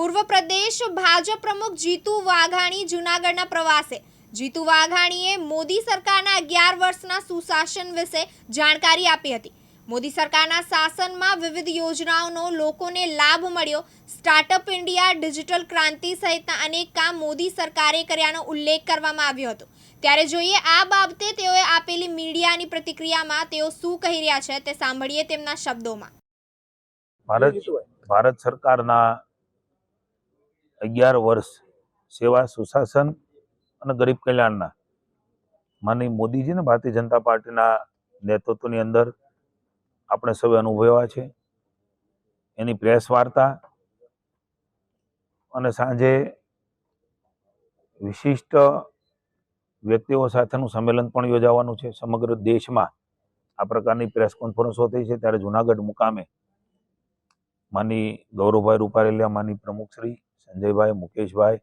પૂર્વ પ્રદેશ ભાજપ પ્રમુખ જીતુ વાઘાણી જૂનાગઢના પ્રવાસે. જીતુ વાઘાણીએ મોદી સરકારના અગિયાર વર્ષના સુશાસન વિશે જાણકારી આપી હતી. મોદી સરકારના શાસનમાં વિવિધ યોજનાઓનો લોકોને લાભ મળ્યો. સ્ટાર્ટઅપ ઇન્ડિયા ડિજિટલ ક્રાંતિ સહિતના અનેક કામ મોદી સરકારે કર્યાનો ઉલ્લેખ કરવામાં આવ્યો હતો. ત્યારે જોઈએ આ બાબતે તેઓએ આપેલી મીડિયાની પ્રતિક્રિયામાં તેઓ શું કહી રહ્યા છે તે સાંભળીએ તેમના શબ્દોમાં. ભારત ભારત સરકારના અગિયાર વર્ષ સેવા સુશાસન અને ગરીબ કલ્યાણના. માનની મોદીજી ને ભારતીય જનતા પાર્ટીના નેતૃત્વની અંદર આપણે સૌએ અનુભવ્યા છે. એની પ્રેસ વાર્તા અને સાંજે વિશિષ્ટ વ્યક્તિઓ સાથેનું સંમેલન પણ યોજાવાનું છે. સમગ્ર દેશમાં આ પ્રકારની પ્રેસ કોન્ફરન્સો થઈ છે. ત્યારે જુનાગઢ મુકામે માની ગૌરવભાઈ રૂપારેલિયા માની પ્રમુખશ્રી સંજયભાઈ, મુકેશભાઈ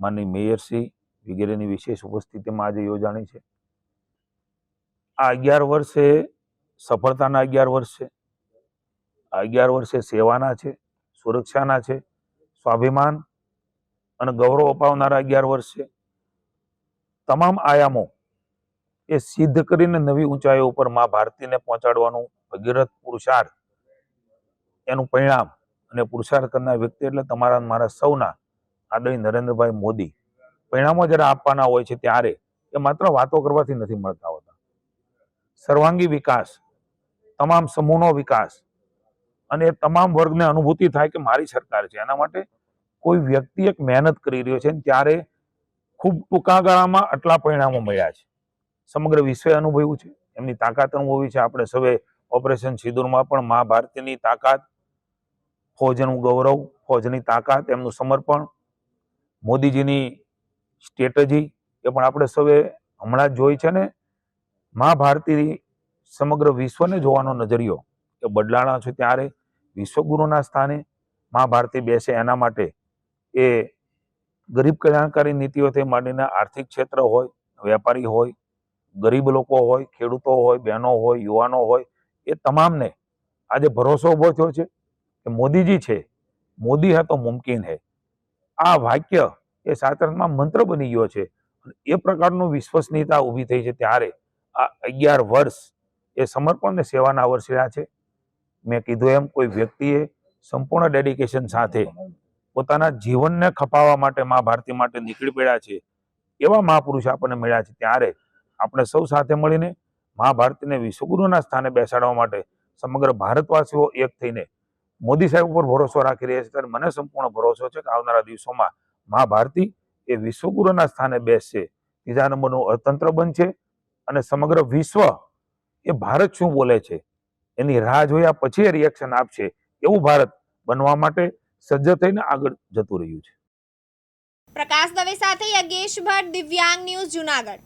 માની મેયરશ્રી વગેરેની વિશેષ ઉપસ્થિતિમાં આજે યોજાણી છે. આ અગિયાર વર્ષે સફળતાના અગિયાર વર્ષ છે. આ અગિયાર વર્ષે સેવાના છે, સુરક્ષાના છે, સ્વાભિમાન અને ગૌરવ અપાવનારા અગિયાર વર્ષ છે. તમામ આયામો એ સિદ્ધ કરીને નવી ઊંચાઈઓ ઉપર મા ભારતીને પહોંચાડવાનું ભગીરથ પુરુષાર્થ એનું પરિણામ અને પુરુષાર્થ કરનાર વ્યક્તિ એટલે તમારા મારા સૌના આદરણીય નરેન્દ્રભાઈ મોદી. પરિણામો જ્યારે આપવાના હોય છે ત્યારે એ માત્ર વાતો કરવાથી નથી મળતા હોતા. સર્વાંગી વિકાસ, તમામ સમૂહનો વિકાસ અને એ તમામ વર્ગને અનુભૂતિ થાય કે મારી સરકાર છે. એના માટે કોઈ વ્યક્તિ એક મહેનત કરી રહ્યો છે ત્યારે ખૂબ ટૂંકા ગાળામાં આટલા પરિણામો મળ્યા છે. સમગ્ર વિશ્વે અનુભવ્યું છે. એમની તાકાત અનુભવી છે. આપણે સૌએ ઓપરેશન સિંદૂરમાં પણ મા ભારતીની તાકાત ફૌજનું ગૌરવ, ફોજની તાકાત, એમનું સમર્પણ. મોદીજીની સ્ટ્રેટજી એ પણ આપણે સૌએ હમણાં જ જોઈ છે ને મા ભારતી સમગ્ર વિશ્વને જોવાનો નજરિયો એ બદલાણા છે ત્યારે વિશ્વગુરુના સ્થાને મા ભારતી બેસે એના માટે. એ ગરીબ કલ્યાણકારી નીતિઓથી માંડીને આર્થિક ક્ષેત્ર હોય, વેપારી હોય, ગરીબ લોકો હોય, ખેડૂતો હોય, બહેનો હોય, યુવાનો હોય, એ તમામને આજે ભરોસો ઊભો થયો છે કે મોદીજી છે, મોદી હા તો મુમકિન હે. આ વાક્ય એ સાતરમાં મંત્ર બની ગયો છે. એ પ્રકારનું વિશ્વસનીયતા ઊભી થઈ છે ત્યારે આ અગિયાર વર્ષ એ સમર્પણ ને સેવાના વર્ષ રહ્યા છે. મેં કીધું એમ કોઈ વ્યક્તિએ સંપૂર્ણ ડેડિકેશન સાથે પોતાના જીવનને ખપાવવા માટે મા ભારતી માટે નીકળી પડ્યા છે. એવા મહાપુરુષ આપણને મળ્યા છે ત્યારે આપણે સૌ સાથે મળીને મા ભારતીને વિશ્વગુરુના સ્થાને બેસાડવા માટે સમગ્ર ભારતવાસીઓ એક થઈને મોદી સાહેબ ઉપર ભરોસો રાખી રહ્યા છે, ત્યારે મને સંપૂર્ણ ભરોસો છે કે આવનારા દિવસોમાં મા ભારતી એ વિશ્વગુરુના સ્થાને બેસશે. ત્રીજા નંબરનું અર્થતંત્ર બનશે અને સમગ્ર વિશ્વ એ ભારત શું બોલે છે? એની રાહ જોયા પછી એ રિએક્શન આપશે. એવું ભારત બનવા માટે સજ્જ થઈને આગળ જતું રહ્યું છે. પ્રકાશ દવે સાથે યજ્ઞેશ ભટ્ટ દિવ્યાંગ ન્યૂઝ જુનાગઢ.